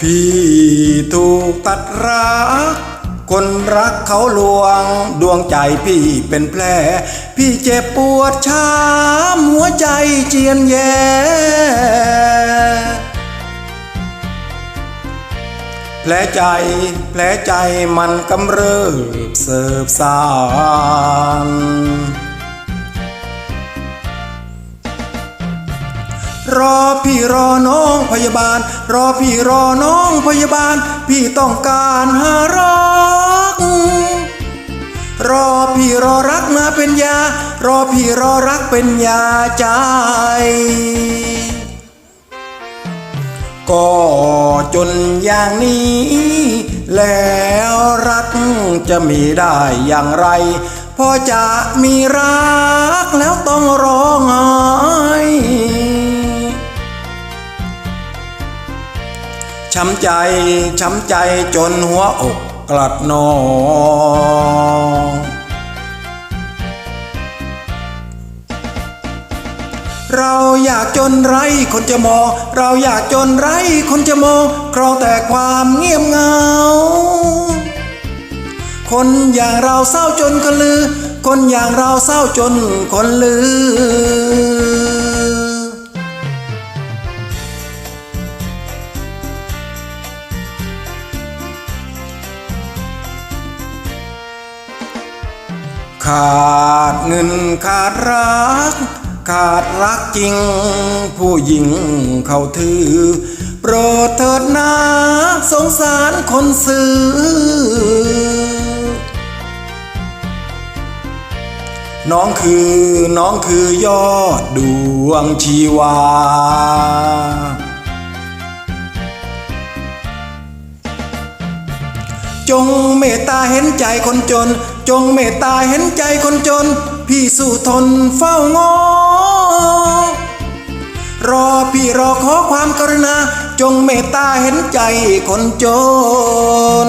พี่ถูกตัดรัก คนรักเขาลวง ดวงใจพี่เป็นแผล พี่เจ็บปวดช้ำหัวใจเจียนแย่แผลใจ แผลใจมันกำเริบเสิบสาร รอพี่รอน้องพยาบาล รอพี่รอน้องพยาบาล พี่ต้องการหารัก รอพี่รอรักมาเป็นยา รอพี่รอรักเป็นยาใจ ก็จนอย่างนี้ แล้วรักจะมีได้อย่างไร พอจะมีรักแล้วต้องร้องไห้ ช้ำใจ ช้ำใจจนหัวอกกลัดนองเราอยากจนไรคนจะมอง เราอยากจนไรคนจะมองครองแต่ความเงียบเงา คนอย่างเราเศร้าจนคนลือ คนอย่างเราเศร้าจนคนลือ ขาดเงินขาดรัก ขาดรักจริง ผู้หญิงเขาถือ โปรดเถิดนาสงสารคนซื้อ น้องคือน้องคือยอดดวงชีวาจงเมตตาเห็นใจคนจน จงเมตตาเห็นใจคนจน พี่สู้ทนเฝ้างอ รอพี่รอขอความกรุณา จงเมตตาเห็นใจคนจน